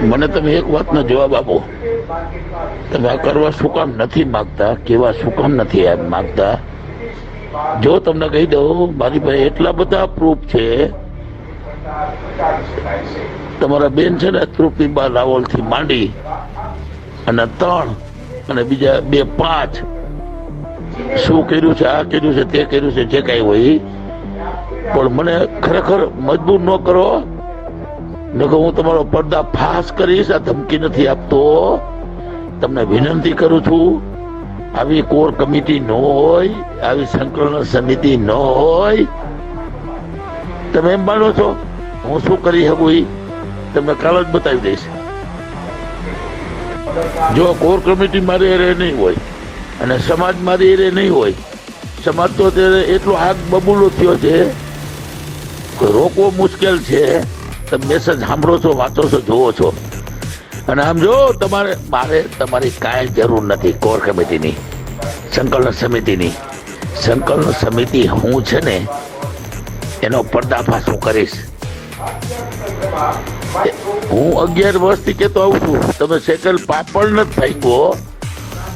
મને તમે એક વાતનો જવાબ આપો. તમે આ કરવા શું કામ નથી માગતા? કેવા શું કામ નથી માગતા? જો તમને કહી દઉં, મારી પાસે એટલા બધા પ્રૂફ છે. તમારા બેન છે ને તૃપ્તિબા રાવલથી માંડી અને ત્રણ અને બીજા બે પાંચ. શું કર્યું છે, આ કર્યું છે, તે કર્યું છે, જે કઈ હોય. પણ મને ખરેખર મજબૂર ન કરો. નકર હું તમારો પડદા ફાસ કરીશ, આ ધમકી નથી આપતો. તમને વિનંતી કરું છું, આવી કોર કમિટી ન હોય, આવી સંકલન સમિતિ ન હોય. તમે એમ માનો છો? હું શું કરી શકું એ તમને કાલ જ બતાવી દઈશ. જો કોર કમિટી મારી એરે નહીં હોય અને સમાજ મારી એરે નહીં હોય, સમાજ તો અત્યારે એટલો હાથ બબૂલો થયો છે રોકવો મુશ્કેલ છે. તમે મેસેજ સાંભળો છો, વાંચો છો, જુઓ છો. અને આમ જો, તમારે, મારે તમારી કાંઈ જરૂર નથી, કોર કમિટીની, સંકલન સમિતિની. સંકલન સમિતિ હું છે ને, એનો પર્દાફાશ હું કરીશ. હું અગિયાર વર્ષથી કહેતો આવું છું. તમે સેકલ પાપડ નથી ગયો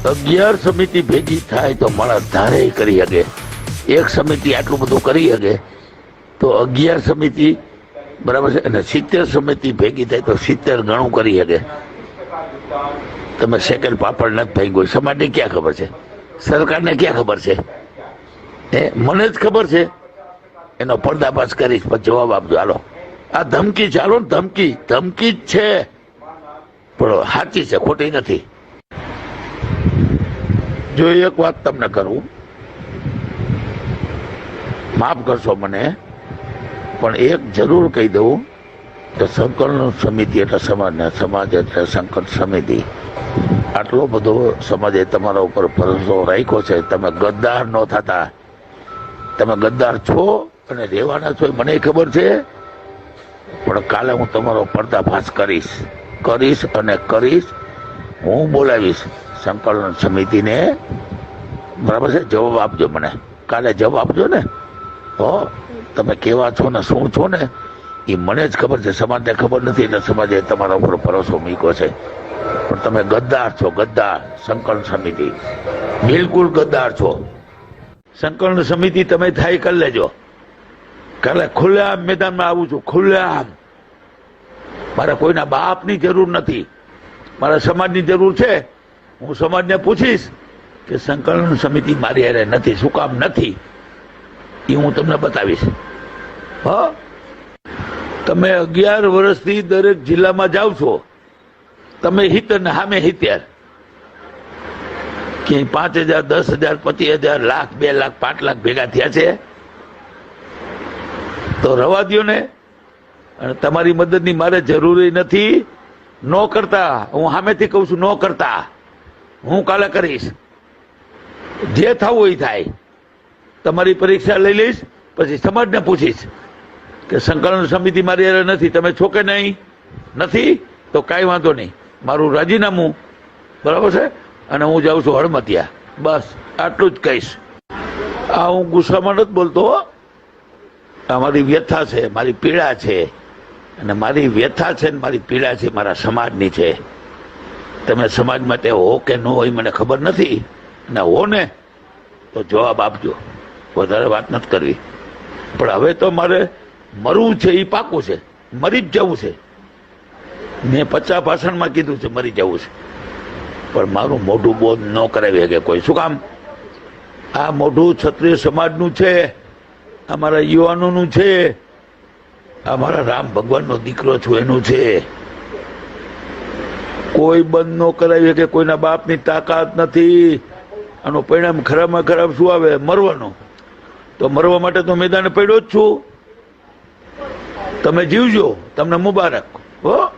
અગિયાર સમિતિ ભેગી થાય તો માણસ ધારે કરી શકે. એક સમિતિ આટલું બધું કરી શકે. તો અગિયાર સમિતિ બરાબર છે? અને સિત્તેર સમિતિ ભેગી થાય તો સિત્તેર ગણું કરી શકે. તમે સેકન્ડ પાપડ નથી ફેંક્યો સમાજને ક્યાં ખબર છે? સરકારને ક્યાં ખબર છે? એ મને જ ખબર છે. એનો પડદાપાસ કરીશ પછી જવાબ આપજો. હાલો. આ ધમકી ચાલો ને ધમકી. ધમકી જ છે. પણ સાચી છે, ખોટી નથી. જો એક વાત તમને કરું, માફ કરશો મને. પણ એક જરૂર કહી દઉં કે સંકલન સમિતિ એટલે સમાજ સમાજ એટલે સંકલન સમિતિ. આટલો બધો સમાજે તમારા ઉપર ભરોસો રાખ્યો છે. તમે ગદ્દાર ન થતા. તમે ગદ્દાર છો અને રહેવાના છો મને ખબર છે. પણ કાલે હું તમારો પર્દાફાશ કરીશ. કરીશ અને કરીશ. હું બોલાવીશ સંકલન સમિતિને. બરાબર છે? જવાબ આપજો મને. કાલે જવાબ આપજો ને. હો. તમે કેવા છો ને શું છો ને, એ મને જ ખબર છે. સમાજને ખબર નથી એટલે સમાજે તમારા ઉપર ભરોસો મૂક્યો છે. પણ તમે ગદ્દાર છો, ગદ્દાર. સંકલન સમિતિ. બિલકુલ ગદ્દાર છો. સંકલન સમિતિ તમે થાય કરી લેજો. કાલે ખુલ્લેઆમ મેદાનમાં આવું છું, ખુલ્લેઆમ. મારે કોઈના બાપની જરૂર નથી. મારા સમાજની જરૂર છે. હું સમાજને પૂછીશ કે સંકલન સમિતિ મારી હારે નથી, શું કામ નથી? એ હું તમને બતાવીશ. હ? તમે અગિયાર વર્ષથી દરેક જિલ્લામાં જાઓ છો. તમે હિત ને સામે હિત્યાર. કે પાંચ હજાર, દસ હજાર, પચીસ હજાર, લાખ, બે લાખ, પાંચ લાખ ભેગા થયા છે? તો રવા દો ને. અને તમારી મદદની મારે જરૂરી નથી. ન કરતા. હું સામેથી કહું છું, ન કરતા. હું કાલે કરીશ. જે થવું એ થાય. તમારી પરીક્ષા લઈ લઈશ, પછી સમાજને પૂછીશ. કે સંકલન સમિતિ મારી અરે નથી, તમે છો કે નહીં? નથી? તો કાંઈ વાંધો નહીં. મારું રાજીનામું, બરાબર છે? અને હું જાઉં છું હળમતિયા. બસ, આટલું જ કહીશ. આ હું ગુસ્સામાં નથી બોલતો. આ મારી વ્યથા છે, મારી પીડા છે. અને મારી વ્યથા છે ને મારી પીડા છે, મારા સમાજની છે. તમે સમાજ માટે હો કે ન હોય મને ખબર નથી. અને હો ને, તો જવાબ આપજો. વધારે વાત નથી કરવી. પણ હવે તો મારે મરવું છે એ પાકું છે. મરી જ જવું છે. મેં પચાસ ભાષણમાં કીધું છે મરી જવું છે. પણ મારું મોઢું બોધ ન કરાવી શકે કોઈ. શું કામ? આ મોઢું ક્ષત્રિય સમાજનું છે, અમારા યુવાનોનું છે, અમારા રામ ભગવાનનો દીકરો છું, એનું છે. કોઈ બંધ ન કરાવી શકે, કોઈના બાપની તાકાત નથી. આનું પરિણામ ખરાબમાં ખરાબ શું આવે? મરવાનું. તો મરવા માટે તો મેદાને પડ્યો જ છું. તમે જીવજો. તમને મુબારક. હો?